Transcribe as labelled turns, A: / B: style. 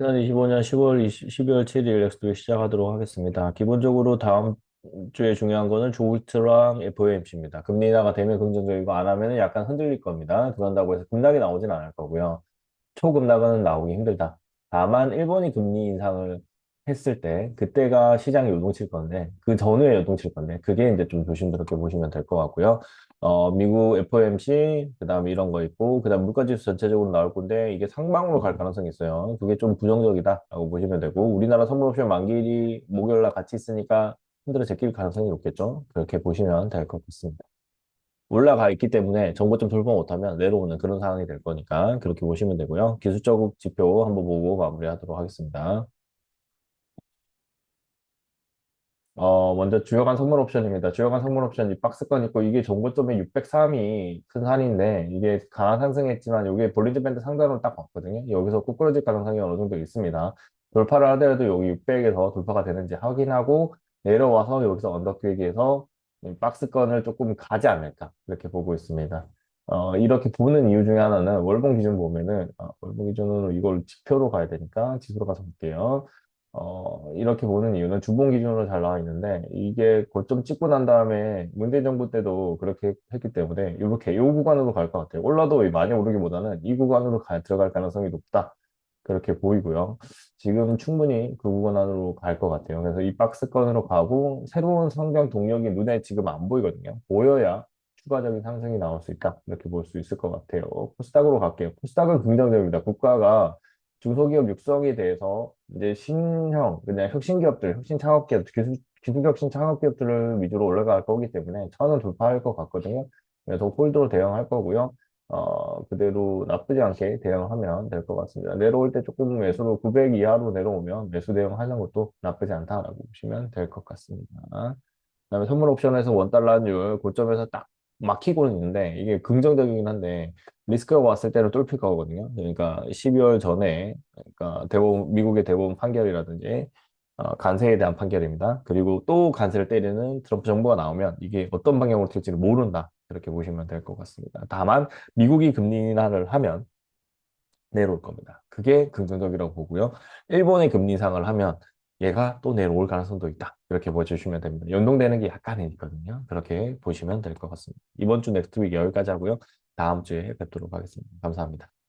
A: 2025년 10월 20, 12월 7일 엑스토 시작하도록 하겠습니다. 기본적으로 다음 주에 중요한 거는 조울트랑 FOMC입니다. 금리 인하가 되면 긍정적이고 안 하면 약간 흔들릴 겁니다. 그런다고 해서 급락이 나오진 않을 거고요. 초급락은 나오기 힘들다. 다만 일본이 금리 인상을 했을 때 그때가 시장이 요동칠 건데 그 전후에 요동칠 건데 그게 이제 좀 조심스럽게 보시면 될 것 같고요. 어, 미국 FOMC 그다음에 이런 거 있고 그다음 물가지수 전체적으로 나올 건데 이게 상방으로 갈 가능성이 있어요. 그게 좀 부정적이다라고 보시면 되고 우리나라 선물옵션 만기일이 목요일 날 같이 있으니까 흔들어 제낄 가능성이 높겠죠. 그렇게 보시면 될 것 같습니다. 올라가 있기 때문에 정고점 돌파 못하면 내려오는 그런 상황이 될 거니까 그렇게 보시면 되고요. 기술적 지표 한번 보고 마무리하도록 하겠습니다. 어, 먼저 주요간 선물 옵션입니다. 주요간 선물 옵션 이 박스권 있고 이게 정고점이 603이 큰 산인데 이게 강한 상승했지만 이게 볼리드 밴드 상단으로 딱 왔거든요. 여기서 꾸꾸러질 가능성이 어느 정도 있습니다. 돌파를 하더라도 여기 600에서 돌파가 되는지 확인하고 내려와서 여기서 언덕 길기에서 박스권을 조금 가지 않을까 이렇게 보고 있습니다. 어, 이렇게 보는 이유 중에 하나는 월봉 기준 보면은 어, 월봉 기준으로 이걸 지표로 가야 되니까 지수로 가서 볼게요. 어, 이렇게 보는 이유는 주봉 기준으로 잘 나와 있는데 이게 고점 찍고 난 다음에 문재인 정부 때도 그렇게 했기 때문에 이렇게 이 구간으로 갈 것 같아요. 올라도 많이 오르기보다는 이 구간으로 가, 들어갈 가능성이 높다. 그렇게 보이고요. 지금 충분히 그 구간 안으로 갈 것 같아요. 그래서 이 박스권으로 가고 새로운 성장 동력이 눈에 지금 안 보이거든요. 보여야 추가적인 상승이 나올 수 있다. 이렇게 볼 수 있을 것 같아요. 코스닥으로 갈게요. 코스닥은 긍정적입니다. 국가가 중소기업 육성에 대해서 이제 신형, 그냥 혁신기업들, 혁신 창업기업, 기술, 기술혁신 창업기업들을 위주로 올라갈 거기 때문에 천은 돌파할 것 같거든요. 그래서 홀드로 대응할 거고요. 어, 그대로 나쁘지 않게 대응하면 될 것 같습니다. 내려올 때 조금 매수로 900 이하로 내려오면 매수 대응하는 것도 나쁘지 않다라고 보시면 될 것 같습니다. 그 다음에 선물 옵션에서 원달러 환율 고점에서 딱 막히고는 있는데 이게 긍정적이긴 한데 리스크가 왔을 때는 뚫릴 거거든요. 그러니까 12월 전에 그러니까 대법원 미국의 대법원 판결이라든지 어, 간세에 대한 판결입니다. 그리고 또 간세를 때리는 트럼프 정부가 나오면 이게 어떤 방향으로 튈지를 모른다. 그렇게 보시면 될 것 같습니다. 다만 미국이 금리 인하를 하면 내려올 겁니다. 그게 긍정적이라고 보고요. 일본의 금리 인상을 하면 얘가 또 내려올 가능성도 있다. 이렇게 보여주시면 됩니다. 연동되는 게 약간 있거든요. 그렇게 보시면 될 것 같습니다. 이번 주 넥스트 윅 여기까지 하고요. 다음 주에 뵙도록 하겠습니다. 감사합니다.